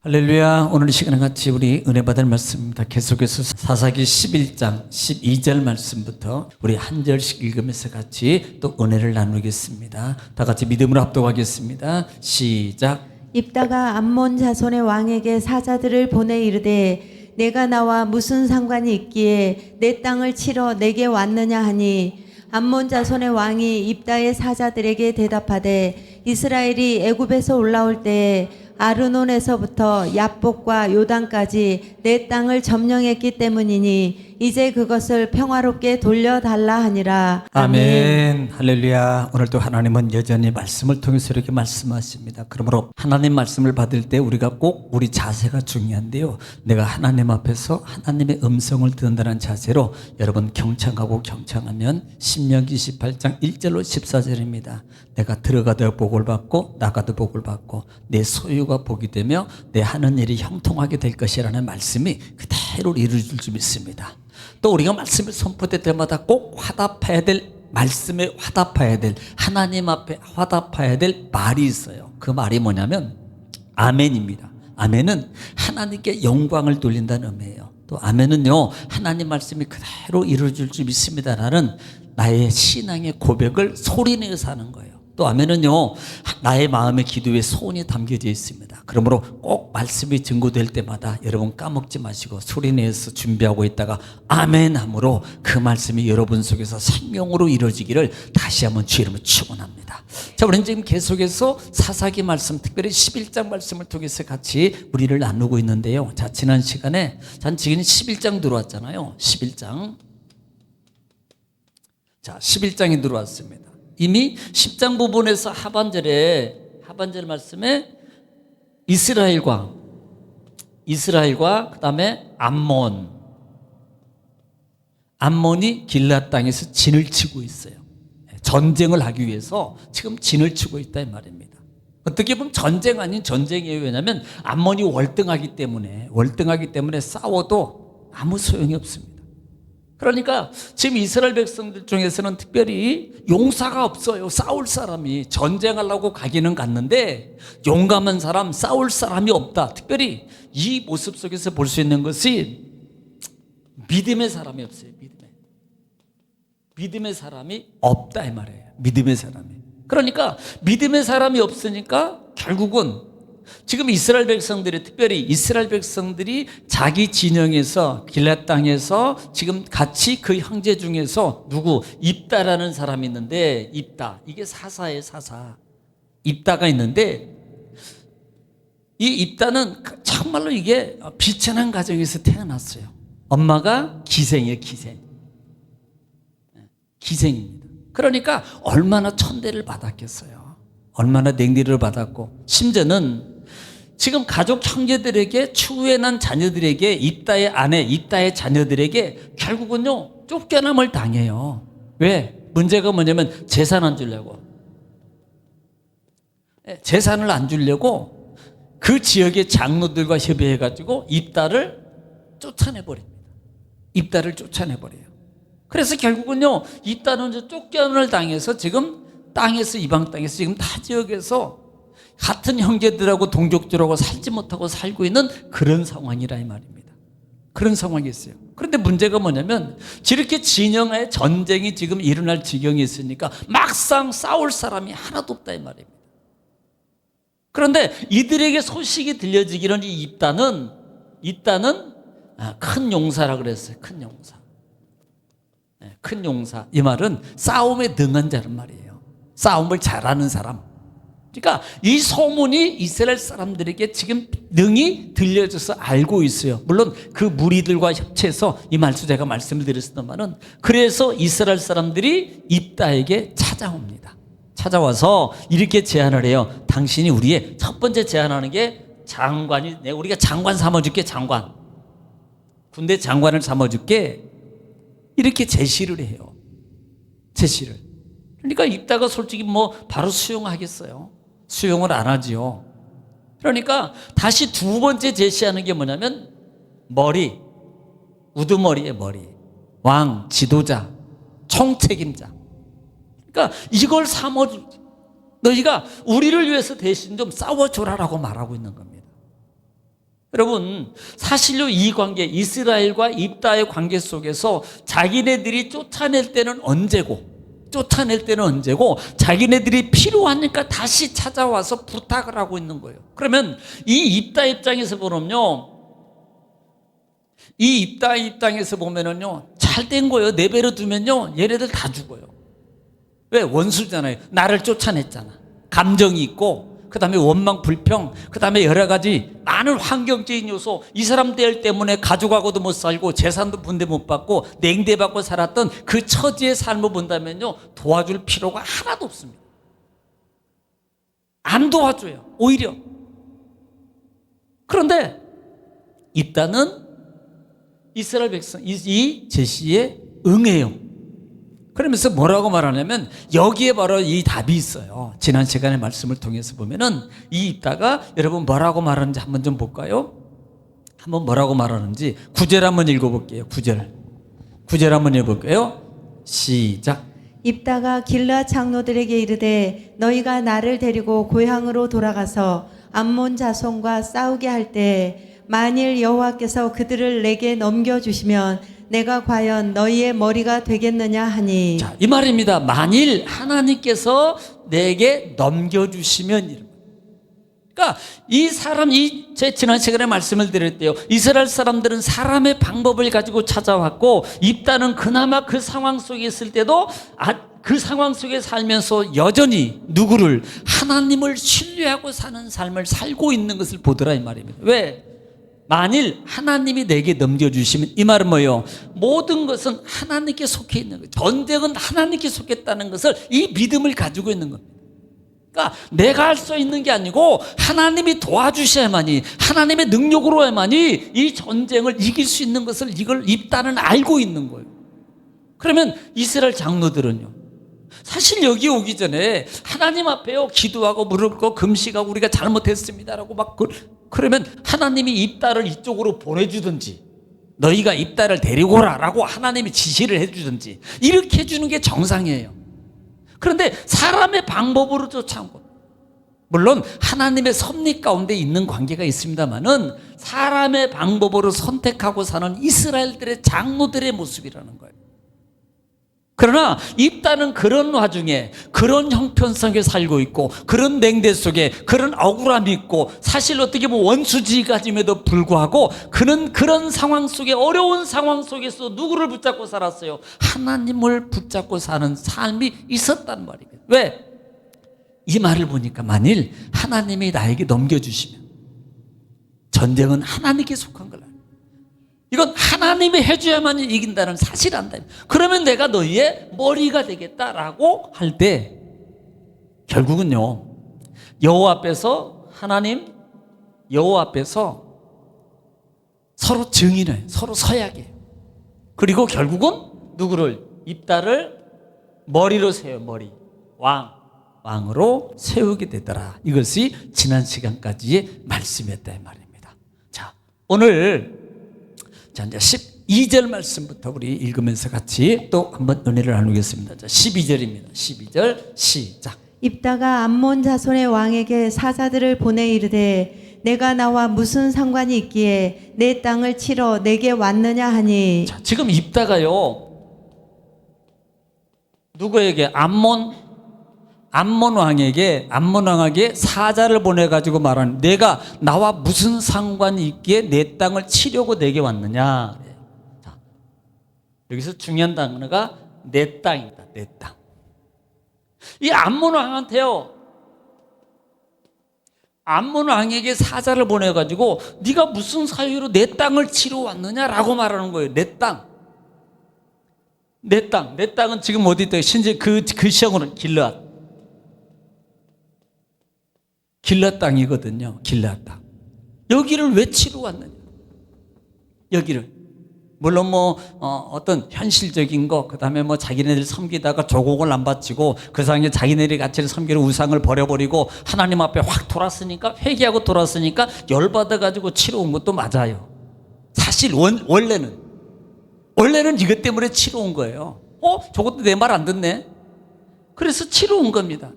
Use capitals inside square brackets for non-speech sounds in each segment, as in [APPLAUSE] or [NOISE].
할렐루야. 오늘 이 시간에 같이 우리 은혜 받을 말씀입니다. 계속해서 사사기 11장 12절 말씀부터 우리 한 절씩 읽으면서 같이 또 은혜를 나누겠습니다. 다 같이 믿음으로 합독하겠습니다. 시작. 입다가 암몬 자손의 왕에게 사자들을 보내 이르되 내가 나와 무슨 상관이 있기에 내 땅을 치러 내게 왔느냐 하니 암몬 자손의 왕이 입다의 사자들에게 대답하되 이스라엘이 애굽에서 올라올 때에 아르논에서부터 야복과 요단까지 내 땅을 점령했기 때문이니 이제 그것을 평화롭게 돌려달라 하니라 아멘. 할렐루야. 오늘도 하나님은 여전히 말씀을 통해서 이렇게 말씀하십니다. 그러므로 하나님 말씀을 받을 때 우리가 꼭 우리 자세가 중요한데요. 내가 하나님 앞에서 하나님의 음성을 듣는다는 자세로 여러분 경청하고 경청하면 신명기 28장 1절로 14절입니다. 내가 들어가도 복을 받고 나가도 복을 받고 내 소유 가 복이 되며 내 하는 일이 형통하게 될 것이라는 말씀이 그대로 이루어질 줄 믿습니다. 또 우리가 말씀을 선포될 때마다 꼭 화답해야 될 말씀에 화답해야 될 하나님 앞에 화답해야 될 말이 있어요. 그 말이 뭐냐면 아멘입니다. 아멘은 하나님께 영광을 돌린다는 의미예요. 또 아멘은요 하나님 말씀이 그대로 이루어질 줄 믿습니다라는 나의 신앙의 고백을 소리내서 하는 거예요. 또 아멘은요 나의 마음의 기도에 소원이 담겨져 있습니다. 그러므로 꼭 말씀이 증거될 때마다 여러분 까먹지 마시고 소리내서 준비하고 있다가 아멘 함으로 그 말씀이 여러분 속에서 생명으로 이루어지기를 다시 한번 주의 이름으로 축원합니다. 자, 우리는 지금 계속해서 사사기 말씀, 특별히 11장 말씀을 통해서 같이 우리를 나누고 있는데요. 자, 지난 시간에 전 지금 11장 들어왔잖아요. 11장. 자, 11장이 들어왔습니다. 이미 10장 부분에서 하반절에 하반절 말씀에 이스라엘과 이스라엘과 그다음에 암몬 암몬이 길라 땅에서 진을 치고 있어요. 전쟁을 하기 위해서 지금 진을 치고 있다 이 말입니다. 어떻게 보면 전쟁 아닌 전쟁이에요. 왜냐하면 암몬이 월등하기 때문에 월등하기 때문에 싸워도 아무 소용이 없습니다. 그러니까 지금 이스라엘 백성들 중에서는 특별히 용사가 없어요. 싸울 사람이 전쟁하려고 가기는 갔는데 용감한 사람, 싸울 사람이 없다. 특별히 이 모습 속에서 볼 수 있는 것이 믿음의 사람이 없어요. 믿음의. 믿음의 사람이 없다 이 말이에요. 믿음의 사람이. 그러니까 믿음의 사람이 없으니까 결국은 지금 이스라엘 백성들이 특별히 이스라엘 백성들이 자기 진영에서 길라 땅에서 지금 같이 그 형제 중에서 누구 입다라는 사람이 있는데 입다 이게 사사의 사사 입다가 있는데 이 입다는 정말로 이게 비천한 가정에서 태어났어요. 엄마가 기생이에요 기생 기생입니다. 그러니까 얼마나 천대를 받았겠어요. 얼마나 냉리를 받았고 심지어는 지금 가족 형제들에게 추후에 난 자녀들에게 입다의 아내, 입다의 자녀들에게 결국은요 쫓겨남을 당해요. 왜? 문제가 뭐냐면 재산 안 주려고. 예, 재산을 안 주려고 그 지역의 장로들과 협의해가지고 입다를 쫓아내 버립니다. 입다를 쫓아내 버려요. 그래서 결국은요 입다는 쫓겨남을 당해서 지금 땅에서 이방 땅에서 지금 타 지역에서 같은 형제들하고 동족들하고 살지 못하고 살고 있는 그런 상황이라 이 말입니다. 그런 상황이 있어요. 그런데 문제가 뭐냐면 저렇게 진영의 전쟁이 지금 일어날 지경이 있으니까 막상 싸울 사람이 하나도 없다 이 말입니다. 그런데 이들에게 소식이 들려지기는 이 입다는 입다는 아, 큰 용사라 그랬어요. 큰 용사. 네, 큰 용사. 이 말은 싸움에 능한 자란 말이에요. 싸움을 잘하는 사람. 그러니까 이 소문이 이스라엘 사람들에게 지금 능히 들려져서 알고 있어요. 물론 그 무리들과 협치해서 이 말씀 제가 말씀을 드렸습니다만은 그래서 이스라엘 사람들이 입다에게 찾아옵니다. 찾아와서 이렇게 제안을 해요. 당신이 우리의 첫 번째 제안하는 게 장관이 내 우리가 장관 삼아줄게 장관. 군대 장관을 삼아줄게 이렇게 제시를 해요. 제시를. 그러니까 입다가 솔직히 뭐 바로 수용하겠어요. 수용을 안 하지요. 그러니까 다시 두 번째 제시하는 게 뭐냐면 머리, 우두머리의 머리, 왕, 지도자, 총책임자. 그러니까 이걸 삼어 너희가 우리를 위해서 대신 좀 싸워줘라라고 말하고 있는 겁니다. 여러분, 사실로 이 관계, 이스라엘과 입다의 관계 속에서 자기네들이 쫓아낼 때는 언제고, 쫓아낼 때는 언제고, 자기네들이 필요하니까 다시 찾아와서 부탁을 하고 있는 거예요. 그러면 이 입다 입장에서 보면요, 이 입다 입장에서 보면은요, 잘 된 거예요. 내버려 두면요, 얘네들 다 죽어요. 왜? 원수잖아요. 나를 쫓아냈잖아. 감정이 있고, 그 다음에 원망, 불평, 그 다음에 여러 가지 많은 환경적인 요소, 이 사람들 때문에 가족하고도 못 살고, 재산도 분대 못 받고, 냉대받고 살았던 그 처지의 삶을 본다면요, 도와줄 필요가 하나도 없습니다. 안 도와줘요. 오히려. 그런데, 입다는 이스라엘 백성, 이, 이 제시에 응해요. 그러면서 뭐라고 말하냐면 여기에 바로 이 답이 있어요. 지난 시간에 말씀을 통해서 보면은 이 입다가 여러분 뭐라고 말하는지 한번 좀 볼까요? 한번 뭐라고 말하는지 구절 한번 읽어볼게요. 구절. 구절 한번 읽어볼게요. 시작. 입다가 길라 장로들에게 이르되 너희가 나를 데리고 고향으로 돌아가서 암몬 자손과 싸우게 할 때 만일 여호와께서 그들을 내게 넘겨 주시면 내가 과연 너희의 머리가 되겠느냐 하니 자, 이 말입니다. 만일 하나님께서 내게 넘겨주시면 이런. 그러니까 이 사람 이 제 지난 시간에 말씀을 드렸대요. 이스라엘 사람들은 사람의 방법을 가지고 찾아왔고 입다는 그나마 그 상황 속에 있을 때도 아, 그 상황 속에 살면서 여전히 누구를 하나님을 신뢰하고 사는 삶을 살고 있는 것을 보더라 이 말입니다. 왜? 만일 하나님이 내게 넘겨주시면 이 말은 뭐예요? 모든 것은 하나님께 속해 있는 거예요. 전쟁은 하나님께 속했다는 것을 이 믿음을 가지고 있는 겁니다. 그러니까 내가 할 수 있는 게 아니고 하나님이 도와주셔야만이 하나님의 능력으로야만이 이 전쟁을 이길 수 있는 것을 이걸 입다는 알고 있는 거예요. 그러면 이스라엘 장로들은요. 사실 여기 오기 전에 하나님 앞에요 기도하고 무릎 꿇고 금식하고 우리가 잘못했습니다라고 막 그, 그러면 하나님이 입다를 이쪽으로 보내주든지 너희가 입다를 데리고 오라라고 하나님이 지시를 해주든지 이렇게 해주는 게 정상이에요. 그런데 사람의 방법으로 쫓아온 것. 물론 하나님의 섭리 가운데 있는 관계가 있습니다만은 사람의 방법으로 선택하고 사는 이스라엘들의 장로들의 모습이라는 거예요. 그러나 입다는 그런 와중에 그런 형편성에 살고 있고 그런 냉대 속에 그런 억울함이 있고 사실 어떻게 보면 원수지가짐에도 불구하고 그는 그런 상황 속에 어려운 상황 속에서 누구를 붙잡고 살았어요? 하나님을 붙잡고 사는 삶이 있었단 말이에요. 왜? 이 말을 보니까 만일 하나님이 나에게 넘겨주시면 전쟁은 하나님께 속한 걸 알아요. 이건 하나님이 해줘야만 이긴다는 사실을 안다. 그러면 내가 너희의 머리가 되겠다라고 할 때 결국은요 여호와 앞에서 하나님 여호와 앞에서 서로 증인해 서로 서약해. 그리고 결국은 누구를? 입다를 머리로 세워 머리. 왕 왕으로 세우게 되더라. 이것이 지난 시간까지의 말씀이었다 이 말입니다. 자 오늘 자, 이제 12절 말씀부터 우리 읽으면서 같이 또 한번 은혜를 나누겠습니다. 자, 12절입니다. 12절 시작. 입다가 암몬 자손의 왕에게 사자들을 보내 이르되 내가 나와 무슨 상관이 있기에 내 땅을 치러 내게 왔느냐 하니 자, 지금 입다가요. 누구에게 암몬 암몬 왕에게 암몬 왕에게 사자를 보내 가지고 말하는 내가 나와 무슨 상관이 있기에 내 땅을 치려고 내게 왔느냐. 자, 여기서 중요한 단어가 내 땅입니다. 내 땅. 이 암몬 왕한테요. 암몬 왕에게 사자를 보내 가지고 네가 무슨 사유로 내 땅을 치러 왔느냐라고 말하는 거예요. 내 땅. 내 땅. 내 땅은 지금 어디 있다? 신제 그, 그 시험으로는 길앗. 길앗 땅이거든요. 길앗 땅. 여기를 왜 치러 왔느냐? 여기를. 물론 뭐 어, 떤 현실적인 거 그다음에 뭐 자기네들 섬기다가 조공을 안 바치고 그 상에 자기네들이 같이 섬기는 우상을 버려버리고 하나님 앞에 확 돌았으니까 회개하고 돌았으니까 열 받아 가지고 치러 온 것도 맞아요. 사실 원, 원래는 원래는 이것 때문에 치러 온 거예요. 어? 저것도 내 말 안 듣네. 그래서 치러 온 겁니다.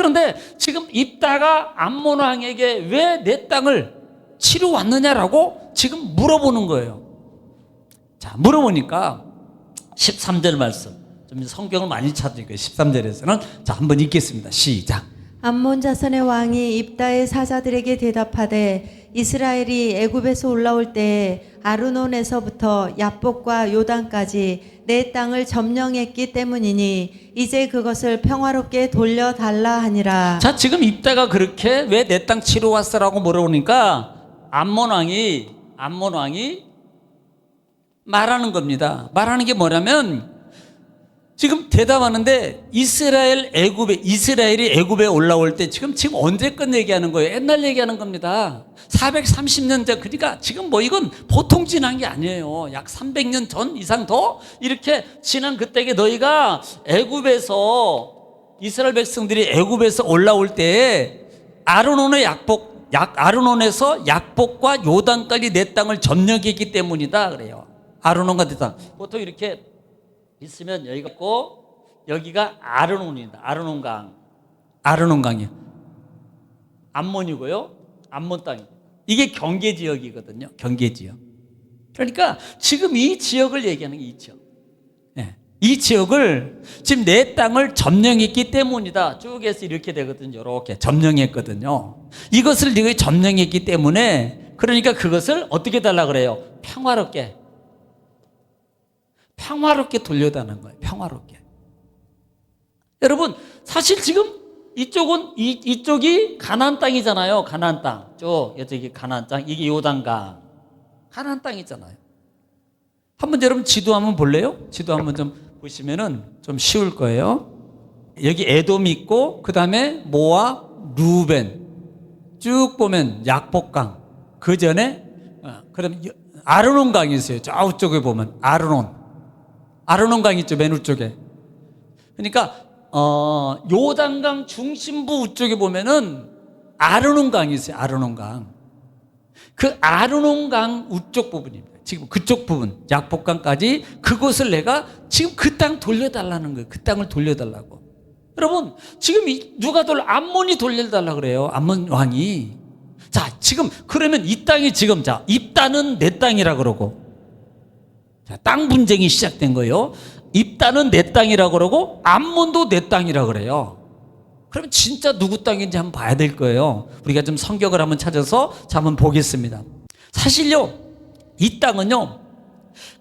그런데 지금 입다가 암몬 왕에게 왜 내 땅을 치료 왔느냐라고 지금 물어보는 거예요. 자, 물어보니까 13절 말씀. 좀 성경을 많이 찾으니까 13절에서는 자, 한번 읽겠습니다. 시작. 암몬 자손의 왕이 입다의 사자들에게 대답하되 이스라엘이 애굽에서 올라올 때에 아르논에서부터 야복과 요단까지 내 땅을 점령했기 때문이니 이제 그것을 평화롭게 돌려달라 하니라. 자, 지금 입다가 그렇게 왜 내 땅 치러 왔어라고 물어보니까 암몬 왕이 암몬 왕이 말하는 겁니다. 말하는 게 뭐냐면 지금 대답하는데 이스라엘 애굽에 이스라엘이 애굽에 올라올 때 지금 지금 언제 건 얘기하는 거예요? 옛날 얘기하는 겁니다. 430년 전 그러니까 지금 뭐 이건 보통 지난 게 아니에요. 약 300년 전 이상 더 이렇게 지난 그때에 너희가 애굽에서 이스라엘 백성들이 애굽에서 올라올 때 아르논의 약복 약 아르논에서 약복과 요단까지 내 땅을 점령했기 때문이다 그래요. 아르논과 내 땅. 보통 이렇게 있으면 여기가 있고 여기가 아르논입니다. 아르논강. 아르논강이요. 암몬이고요. 암몬 땅이. 이게 경계 지역이거든요. 경계 지역. 그러니까 지금 이 지역을 얘기하는 게이 지역. 예. 이 지역을 지금 내 땅을 점령했기 때문이다. 쭉 해서 이렇게 되거든요. 이렇게 점령했거든요. 이것을 네가 점령했기 때문에 그러니까 그것을 어떻게 달라 그래요? 평화롭게. 평화롭게 돌려다는 거예요. 평화롭게. 여러분, 사실 지금 이쪽은 이, 이쪽이 가나안 땅이잖아요. 가나안 땅. 쭉 이쪽이 가나안 땅. 이게 요단강. 가나안 땅이잖아요. 한번 여러분 지도 한번 볼래요? 지도 한번 좀 보시면은 좀 쉬울 거예요. 여기 에돔이 있고 그다음에 모압, 루벤 쭉 보면 약복강. 그 전에 어, 그럼 여- 아르논 강이 있어요. 저쪽에 보면 아르논. 아르논 강 있죠. 맨 우쪽에. 그러니까 어, 요단강 중심부 우쪽에 보면은 아르논 강이 있어요. 아르논 강. 그 아르논 강 우쪽 부분입니다. 지금 그쪽 부분, 약복강까지 그곳을 내가 지금 그 땅 돌려달라는 거예요. 그 땅을 돌려달라고. 여러분, 지금 이- 누가 돌려, 암몬이 돌려달라 그래요. 암몬 왕이. 자, 지금 그러면 이 땅이 지금 자, 입단은 내 땅이라 그러고. 자, 땅 분쟁이 시작된 거예요. 입단은 내 땅이라 그러고 암몬도 내 땅이라 그래요. 그러면 진짜 누구 땅인지 한번 봐야 될 거예요. 우리가 좀 성격을 한번 찾아서 자 한번 보겠습니다. 사실요, 이 땅은요,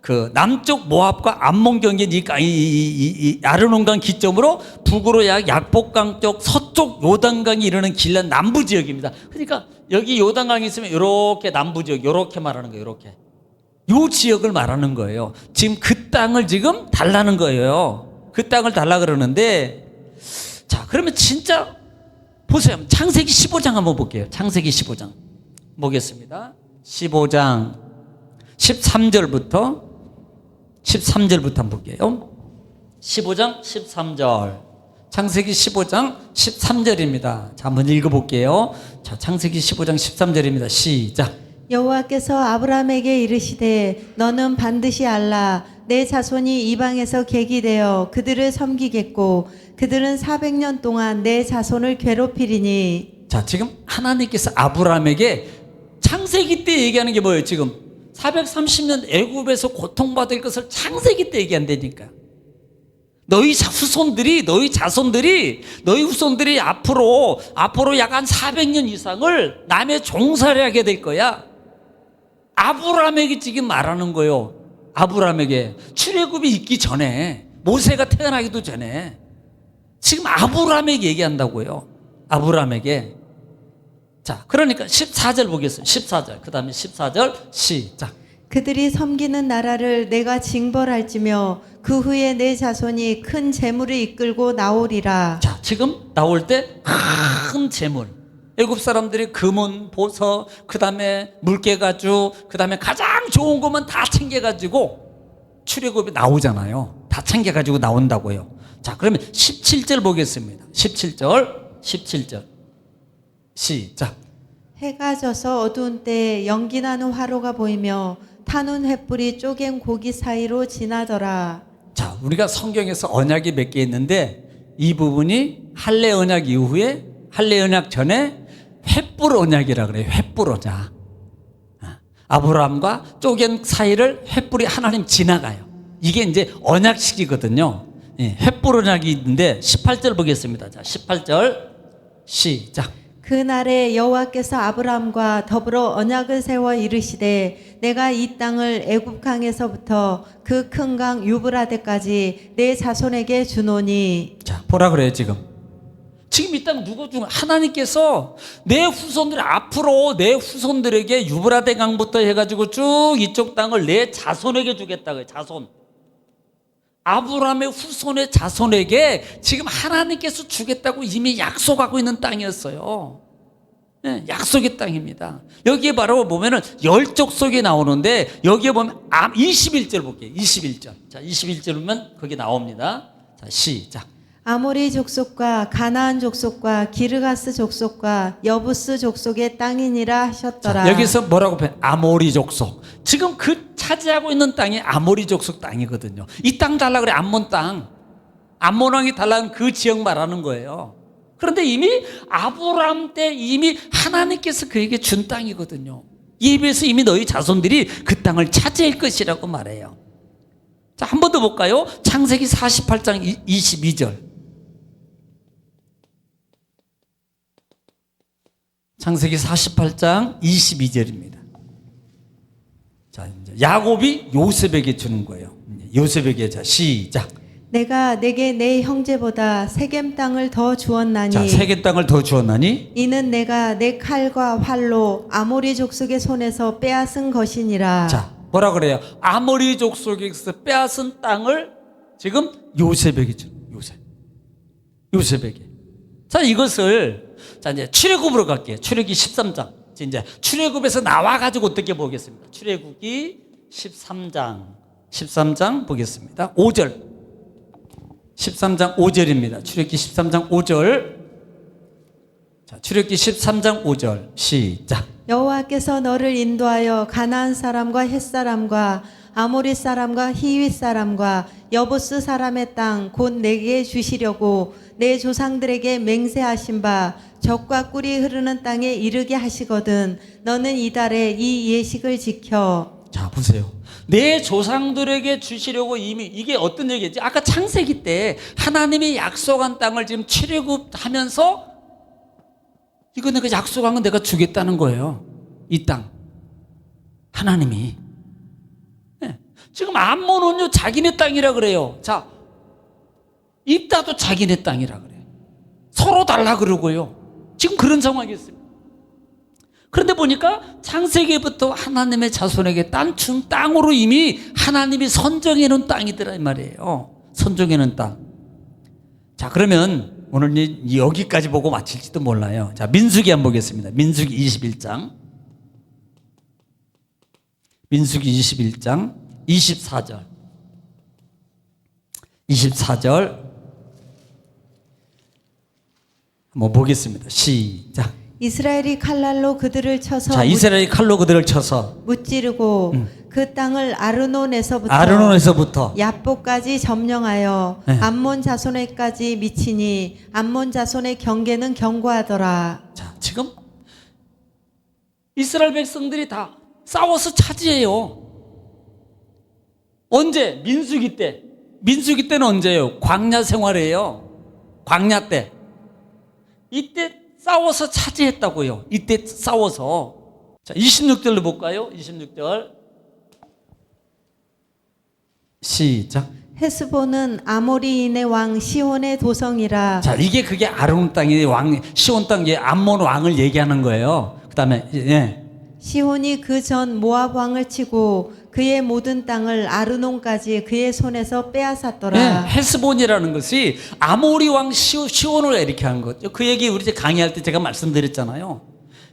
그 남쪽 모압과 암몬 경계 이, 이, 이, 이, 이 아르논강 기점으로 북으로 약 약복강 쪽 서쪽 요단강이 이르는 길란 남부 지역입니다. 그러니까 여기 요단강이 있으면 이렇게 남부 지역, 이렇게 말하는 거예요. 이렇게. 요 지역을 말하는 거예요. 지금 그 땅을 지금 달라는 거예요. 그 땅을 달라 그러는데 자, 그러면 진짜 보세요. 창세기 15장 한번 볼게요. 창세기 15장. 보겠습니다. 15장 13절부터 13절부터 한번 볼게요. 15장 13절. 창세기 15장 13절입니다. 자, 한번 읽어 볼게요. 자, 창세기 15장 13절입니다. 시작. 여호와께서 아브라함에게 이르시되 너는 반드시 알라 내 자손이 이방에서 객이 되어 그들을 섬기겠고 그들은 400년 동안 내 자손을 괴롭히리니 자, 지금 하나님께서 아브라함에게 창세기 때 얘기하는 게 뭐예요, 지금? 430년 애굽에서 고통받을 것을 창세기 때 얘기한다니까. 너희 자- 후손들이, 너희 자손들이, 너희 후손들이 앞으로, 앞으로 약 한 400년 이상을 남의 종살이 하게 될 거야. 아브라함에게 지금 말하는 거요. 아브라함에게. 출애굽이 있기 전에, 모세가 태어나기도 전에, 지금 아브라함에게 얘기한다고요. 아브라함에게. 자, 그러니까 14절 보겠습니다. 14절. 그 다음에 14절 시작. 그들이 섬기는 나라를 내가 징벌할지며 그 후에 내 자손이 큰 재물을 이끌고 나오리라 자, 지금 나올 때 큰 재물. 애굽 사람들이 금은 보석, 그 다음에 물개가죽, 그 다음에 가장 좋은 것만 다 챙겨 가지고 출애굽이 나오잖아요. 다 챙겨 가지고 나온다고요. 자, 그러면 17절 보겠습니다. 17절, 17절. 시작. 해가 져서 어두운 때에 연기 나는 화로가 보이며 타는 횃불이 쪼갠 고기 사이로 지나더라 자, 우리가 성경에서 언약이 몇 개 있는데 이 부분이 할례 언약 이후에 할례 언약 전에 횃불 언약이라 그래요. 횃불 언약. 아브라함과 쪼갠 사이를 횃불이 하나님 지나가요. 이게 이제 언약식이거든요. 예, 횃불 언약이 있는데 18절 보겠습니다. 자, 18절 시작. 그날에 여호와께서 아브라함과 더불어 언약을 세워 이르시되 내가 이 땅을 애굽 강에서부터 그 큰 강 유브라데까지 내 자손에게 주노니 자, 보라 그래요, 지금. 지금 이 땅 누구 중 하나님께서 내 후손들 앞으로 내 후손들에게 유브라데 강부터 해가지고 쭉 이쪽 땅을 내 자손에게 주겠다고요. 자손. 아브라함의 후손의 자손에게 지금 하나님께서 주겠다고 이미 약속하고 있는 땅이었어요. 예, 약속의 땅입니다. 여기에 바로 보면은 열족 속에 나오는데 여기에 보면 아, 21절 볼게요. 21절. 자, 21절 보면 거기 나옵니다. 자, 시작. 아모리 족속과 가나안 족속과 기르가스 족속과 여부스 족속의 땅이니라 하셨더라. 자, 여기서 뭐라고 표현? 아모리 족속. 지금 그 차지하고 있는 땅이 아모리 족속 땅이거든요. 이 땅 달라 그래 암몬 땅. 암몬 왕이 달라는 그 지역 말하는 거예요. 그런데 이미 아브라함 때 이미 하나님께서 그에게 준 땅이거든요. 이에 비해서 이미 너희 자손들이 그 땅을 차지할 것이라고 말해요. 자, 한 번 더 볼까요? 창세기 48장 22절. 창세기 48장 22절입니다. 자, 이제 야곱이 요셉에게 주는 거예요. 요셉에게 자 시작. 내가 내게 내 형제보다 세겜 땅을 더 주었나니 자, 세계 땅을 더 주었나니 이는 내가 내 칼과 활로 아모리 족속의 손에서 빼앗은 것이니라. 자, 뭐라 그래요? 아모리 족속에서 빼앗은 땅을 지금 요셉에게 주. 요셉. 요셉에게. 자, 이것을 자, 이제 출애굽으로 갈게요. 출애굽기 13장. 이제 출애굽에서 나와 가지고 어떻게 보겠습니다. 출애굽기 13장. 13장 보겠습니다. 5절. 13장 5절입니다. 출애굽기 13장 5절. 자, 출애굽기 13장 5절. 시작. 여호와께서 너를 인도하여 가나안 사람과 헷 사람과 아모리 사람과 히윗 사람과 여보스 사람의 땅 곧 내게 주시려고 내 조상들에게 맹세하신 바 적과 꿀이 흐르는 땅에 이르게 하시거든 너는 이달에 이 예식을 지켜 자, 보세요. 내 조상들에게 주시려고 이미 이게 어떤 얘기였지? 아까 창세기 때 하나님이 약속한 땅을 지금 출애굽하면서 이거 내가 약속한 건 내가 주겠다는 거예요. 이 땅. 하나님이. 네. 지금 암몬은요 자기네 땅이라 그래요. 자, 입다도 자기네 땅이라 그래. 서로 달라 그러고요. 지금 그런 상황이었어요. 그런데 보니까 창세기부터 하나님의 자손에게 딴춘 땅으로 이미 하나님이 선정해 놓은 땅이더라 이 말이에요. 선정해 놓은 땅. 자, 그러면 오늘 이- 여기까지 보고 마칠지도 몰라요. 자, 민수기 한번 보겠습니다. 민수기 21장. 민수기 21장 24절. 24절. 한번 보겠습니다. 시작. 이스라엘이 칼날로 그들을 쳐서 자, 이스라엘이 칼로 그들을 쳐서 무찌르고 그 땅을 아르논에서부터 아르논에서부터 야뽀까지 점령하여 네. 암몬 자손에까지 미치니 암몬 자손의 경계는 견고하더라. 자, 지금 이스라엘 백성들이 다 싸워서 차지해요. 언제? 민수기 때. 민수기 때는 언제예요? 광야 생활이에요. 광야 때. 이때 싸워서 차지했다고요. 이때 싸워서. 자, 26절로 볼까요? 26절. 시작. 헤스본은 아모리인의 왕 시온의 도성이라. 자, 이게 그게 아론 땅이 왕, 시온 땅에 암몬 왕을 얘기하는 거예요. 그 다음에, 예. 시온이 그 전 모압 왕을 치고 그의 모든 땅을 아르논까지 그의 손에서 네, 빼앗았더라. 헤스본이라는 것이 아모리 왕 시온을 이렇게 한 거죠. 그 얘기 우리 이제 강의할 때 제가 말씀드렸잖아요.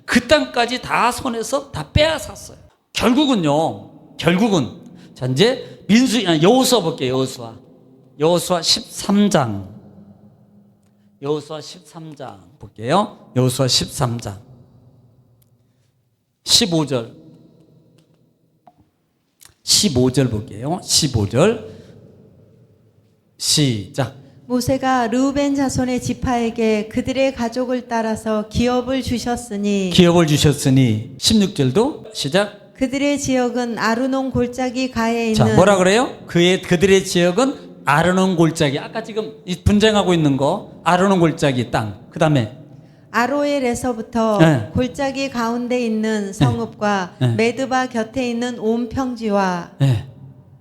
그 땅까지 다 손에서 다 빼앗았어요. 결국은요. 결국은 자 이제 민수 아, 여호수아 볼게요. 여호수아. 여호수아 13장. 여호수아 13장 볼게요. 여호수아 13장. 15절. 15절 볼게요. 15절. 시작. 모세가 르우벤 자손의 지파에게 그들의 가족을 따라서 기업을 주셨으니 기업을 주셨으니 16절도 시작. 그들의 지역은 아르논 골짜기 가에 자, 있는 뭐라 그래요? 그의 그들의 지역은 아르논 골짜기. 아까 지금 이 분쟁하고 있는 거 아르논 골짜기 땅. 그다음에 아로엘에서부터 네. 골짜기 가운데 있는 성읍과 네. 메드바 곁에 있는 온 평지와 예.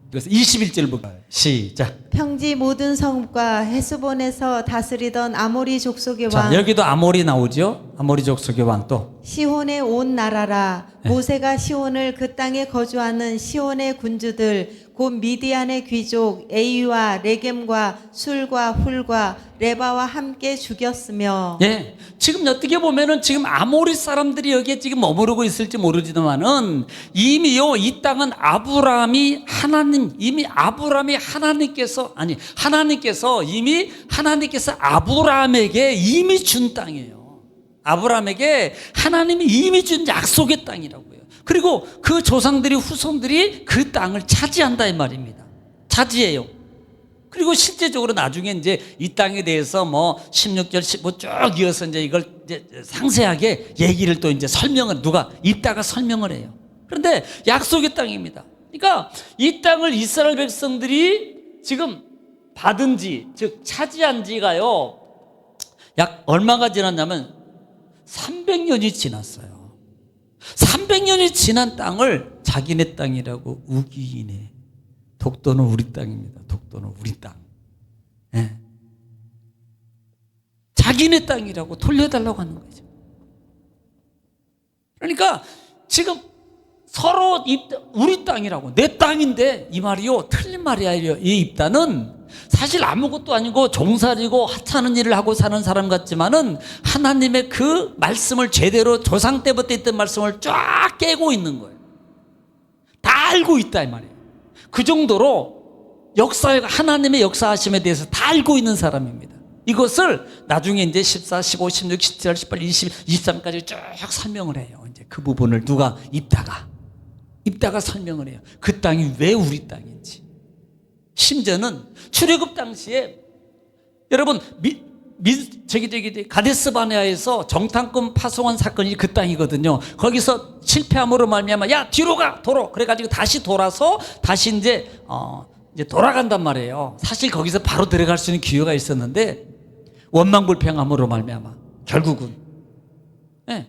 그래서 21절 보고 시작. 평지 모든 성읍과 헤스본에서 다스리던 아모리 족속의 자, 왕 여기도 아모리 나오죠? 아모리 족속의 왕 또. 시온의 온 나라라 모세가 시온을 그 땅에 거주하는 시온의 군주들 곧 미디안의 귀족 에이와 레겜과 술과 훌과 레바와 함께 죽였으며 예. 지금 어떻게 보면은 지금 아모리 사람들이 여기에 지금 머무르고 있을지 모르지만은 이미요 이 땅은 아브라함이 하나님 이미 아브라함이 하나님께서 아니 하나님께서 이미 하나님께서 아브라함에게 이미 준 땅이에요. 아브라함에게 하나님이 이미 준 약속의 땅이라고요. 그리고 그 조상들이 후손들이 그 땅을 차지한다 이 말입니다. 차지해요. 그리고 실제적으로 나중에 이제 이 땅에 대해서 뭐 16절 15쭉 이어서 이제 이걸 이제 상세하게 얘기를 또 이제 설명을 누가 입다가 설명을 해요. 그런데 약속의 땅입니다. 그러니까 이 땅을 이스라엘 백성들이 지금 받은 지, 즉 차지한 지가요. 약 얼마가 지났냐면 300년이 지났어요. 300년이 지난 땅을 자기네 땅이라고 우기이네. 독도는 우리 땅입니다. 독도는 우리 땅. 예. 자기네 땅이라고 돌려달라고 하는 거죠. 그러니까 지금 서로 입, 우리 땅이라고 내 땅인데 이 말이요 틀린 말이야 이 입단은 사실 아무것도 아니고 종살이고 하찮은 일을 하고 사는 사람 같지만은 하나님의 그 말씀을 제대로 조상 때부터 있던 말씀을 쫙 깨고 있는 거예요. 다 알고 있다 이 말이에요. 그 정도로 역사에 하나님의 역사하심에 대해서 다 알고 있는 사람입니다. 이것을 나중에 이제 14, 15, 16, 17, 18, 20, 23까지 쭉 설명을 해요. 이제 그 부분을 누가 입다가 입다가 설명을 해요. 그 땅이 왜 우리 땅인지. 심지어는 출애굽 당시에 여러분 미, 미 저기 저기 가데스 바네아에서 정탐꾼 파송한 사건이 그 땅이거든요. 거기서 실패함으로 말미암아 야 뒤로 가 도로 그래가지고 다시 돌아서 다시 이제 어 이제 돌아간단 말이에요. 사실 거기서 바로 들어갈 수 있는 기회가 있었는데 원망불평함으로 말미암아 결국은 예,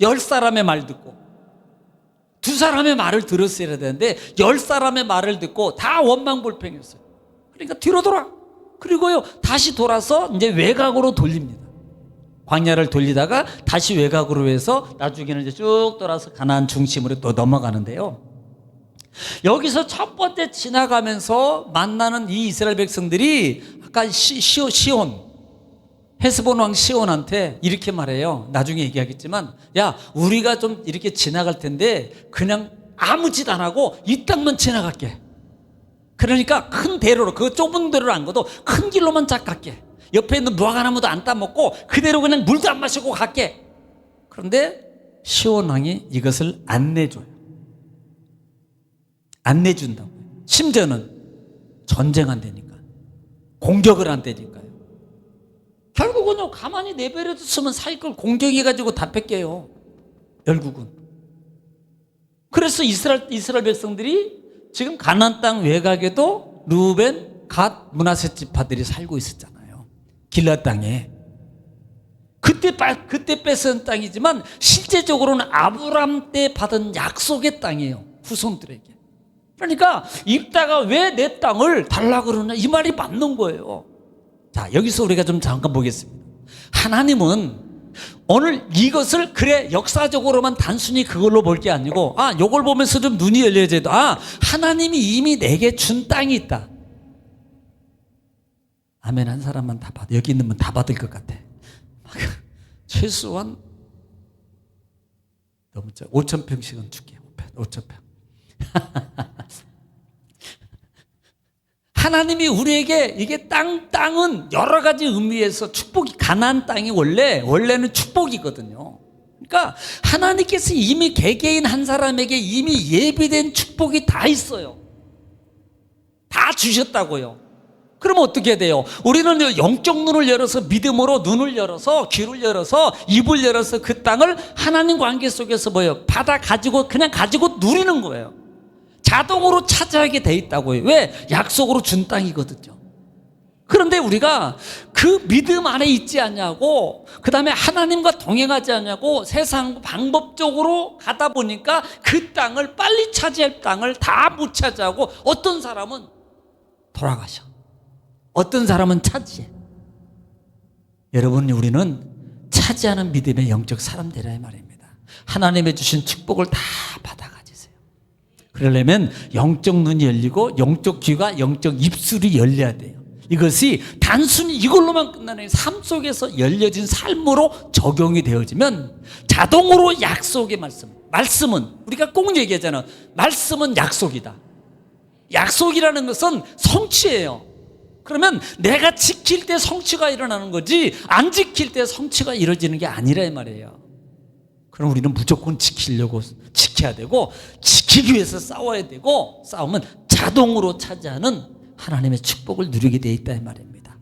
열 사람의 말 듣고 두 사람의 말을 들었어야 되는데 열 사람의 말을 듣고 다 원망불평했어요. 그러니까 뒤로 돌아. 그리고요 다시 돌아서 이제 외곽으로 돌립니다. 광야를 돌리다가 다시 외곽으로 해서 나중에는 이제 쭉 돌아서 가나안 중심으로 또 넘어가는데요. 여기서 첫 번째 지나가면서 만나는 이 이스라엘 백성들이 아까 시, 시, 시온 헤스본 왕 시온한테 이렇게 말해요. 나중에 얘기하겠지만, 야, 우리가 좀 이렇게 지나갈 텐데, 그냥 아무 짓 안 하고 이 땅만 지나갈게. 그러니까 큰 대로로, 그 좁은 대로를 안 가도 큰 길로만 쫙 갈게. 옆에 있는 무화과나무도 안 따먹고 그대로 그냥 물도 안 마시고 갈게. 그런데 시온 왕이 이것을 안 내줘요. 안 내준다고. 심지어는 전쟁한다니까. 공격을 한다니까요. 결국은요, 가만히 내버려뒀으면 사이클 공격해가지고 다 뺏겨요. 결국은. 그래서 이스라엘, 이스라엘 백성들이 지금 가나안 땅 외곽에도 루벤, 갓, 문하세 지파들이 살고 있었잖아요. 길라 땅에. 그때 빠- 그때 뺏은 땅이지만 실제적으로는 아브람 때 받은 약속의 땅이에요. 후손들에게. 그러니까 입다가 왜 내 땅을 달라 그러냐 이 말이 맞는 거예요. 자, 여기서 우리가 좀 잠깐 보겠습니다. 하나님은 오늘 이것을 그래 역사적으로만 단순히 그걸로 볼 게 아니고 아, 요걸 보면서 좀 눈이 열려져도 아, 하나님이 이미 내게 준 땅이 있다. 아멘 한 사람만 다 받아. 여기 있는 분 다 받을 것 같아. 최소한 너무 5천 평씩은 줄게. 5천 평. [LAUGHS] 하나님이 우리에게 이게 땅 땅은 여러 가지 의미에서 축복이 가나안 땅이 원래 원래는 축복이거든요. 그러니까 하나님께서 이미 개개인 한 사람에게 이미 예비된 축복이 다 있어요. 다 주셨다고요. 그러면 어떻게 돼요? 우리는 영적 눈을 열어서 믿음으로 눈을 열어서 귀를 열어서 입을 열어서 그 땅을 하나님 관계 속에서 뭐예요? 받아 가지고 그냥 가지고 누리는 거예요. 자동으로 차지하게 돼 있다고요. 왜? 약속으로 준 땅이거든요. 그런데 우리가 그 믿음 안에 있지 않냐고, 그 다음에 하나님과 동행하지 않냐고 세상 방법적으로 가다 보니까 그 땅을 빨리 차지할 땅을 다 못 차지하고 어떤 사람은 돌아가셔. 어떤 사람은 차지해. 여러분, 우리는 차지하는 믿음의 영적 사람들이라 이 말입니다. 하나님의 주신 축복을 다. 그러려면 영적 눈이 열리고 영적 귀가 영적 입술이 열려야 돼요. 이것이 단순히 이걸로만 끝나는 삶 속에서 열려진 삶으로 적용이 되어지면 자동으로 약속의 말씀. 말씀은 우리가 꼭 얘기하잖아. 말씀은 약속이다. 약속이라는 것은 성취예요. 그러면 내가 지킬 때 성취가 일어나는 거지 안 지킬 때 성취가 이루어지는 게 아니라 이 말이에요. 그럼 우리는 무조건 지키려고 지 켜야 되고 지키기 위해서 싸워야 되고 싸우면 자동으로 차지하는 하나님의 축복을 누리게 돼 있다 이 말입니다.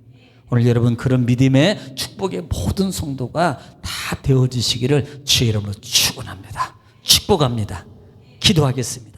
오늘 여러분 그런 믿음의 축복의 모든 성도가 다 되어지시기를 주의 이름으로 축원합니다. 축복합니다. 기도하겠습니다.